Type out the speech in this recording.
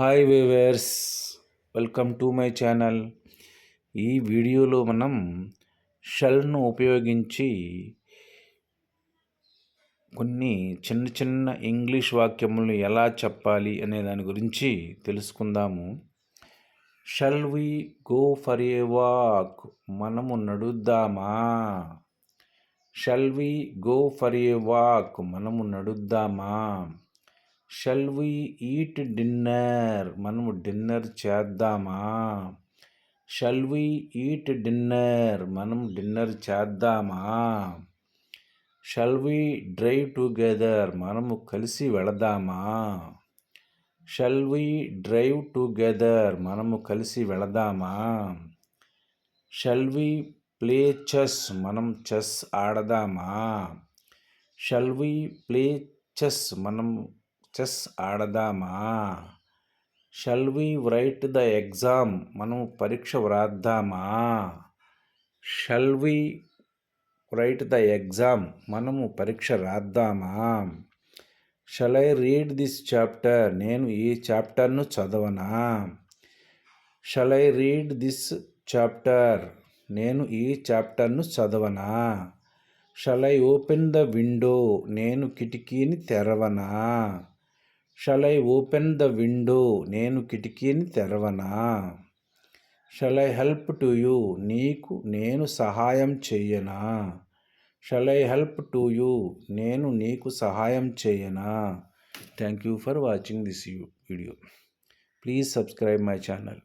Hi viewers welcome to my channel ఈ వీడియోలో మనం షెల్ను ఉపయోగించి కొన్ని చిన్న చిన్న ఇంగ్లీష్ వాక్యములను ఎలా చెప్పాలి అనే దాని గురించి తెలుసుకుందాము. Shall we go for a walk మనము నడుద్దామా? Shall we go for a walk మనము నడుద్దామా? షల్ వి ఈట్ డిన్నర్ మనము డిన్నర్ చేద్దామా? షల్ వి ఈట్ డిన్నర్ మనం డిన్నర్ చేద్దామా? షల్ వి డ్రైవ్ టుగెదర్ మనము కలిసి వెళదామా? షల్ వి డ్రైవ్ టుగెదర్ మనము కలిసి వెళదామా? షల్ వి ప్లే చెస్ మనం చెస్ ఆడదామా? షల్ వి ప్లే చెస్ మనం chess ఆడదామా? Shall we write the exam మనం పరీక్ష వ్రాద్దామా? Shall we write the exam మనము పరీక్ష రాద్దామా? Shall I read this chapter నేను ఈ చాప్టర్ను చదవనా? Shall I read this chapter నేను ఈ చాప్టర్ను చదవనా? Shall I open the window నేను కిటికీని తెరవనా? Shall I open the window నేను కిటికీని తెరవనా? Shall I help to you నీకు నేను సహాయం చేయనా? Shall I help to you నేను నీకు సహాయం చేయనా? Thank you for watching this video please subscribe my channel